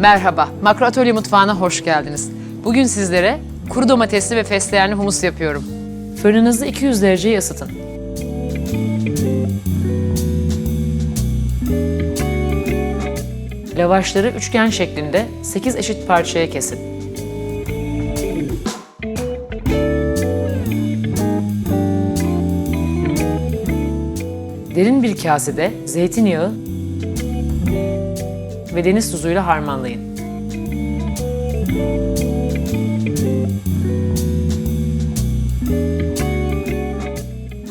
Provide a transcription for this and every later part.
Merhaba, Makro Atölye Mutfağı'na hoş geldiniz. Bugün sizlere kuru domatesli ve fesleğenli humus yapıyorum. Fırınınızı 200 dereceye ısıtın. Lavaşları üçgen şeklinde 8 eşit parçaya kesin. Derin bir kasede zeytinyağı ve deniz tuzuyla harmanlayın.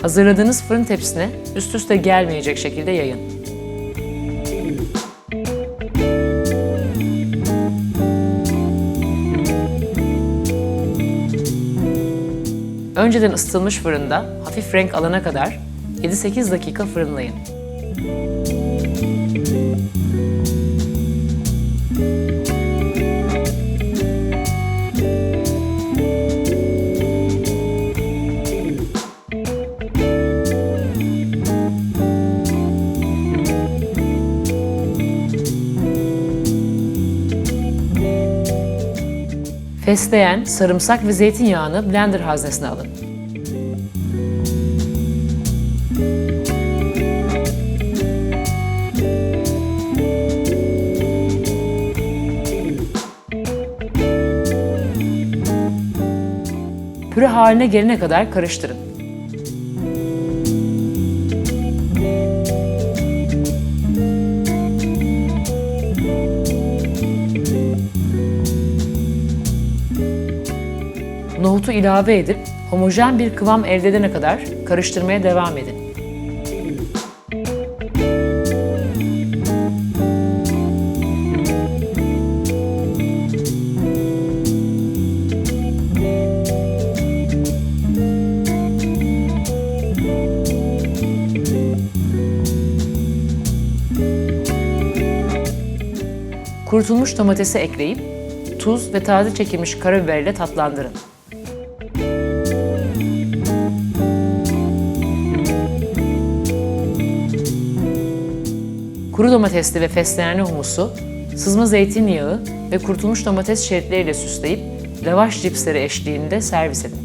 Hazırladığınız fırın tepsisine üst üste gelmeyecek şekilde yayın. Önceden ısıtılmış fırında hafif renk alana kadar 7-8 dakika fırınlayın. Fesleğen, sarımsak ve zeytinyağını blender haznesine alın. Püre haline gelene kadar karıştırın. Nohutu ilave edip homojen bir kıvam elde edene kadar karıştırmaya devam edin. Kurutulmuş domatesi ekleyip tuz ve taze çekilmiş karabiber ile tatlandırın. kuru domatesli ve fesleğenli humusu, sızma zeytinyağı ve kurutulmuş domates şeritleriyle süsleyip lavaş cipsleri eşliğinde servis edin.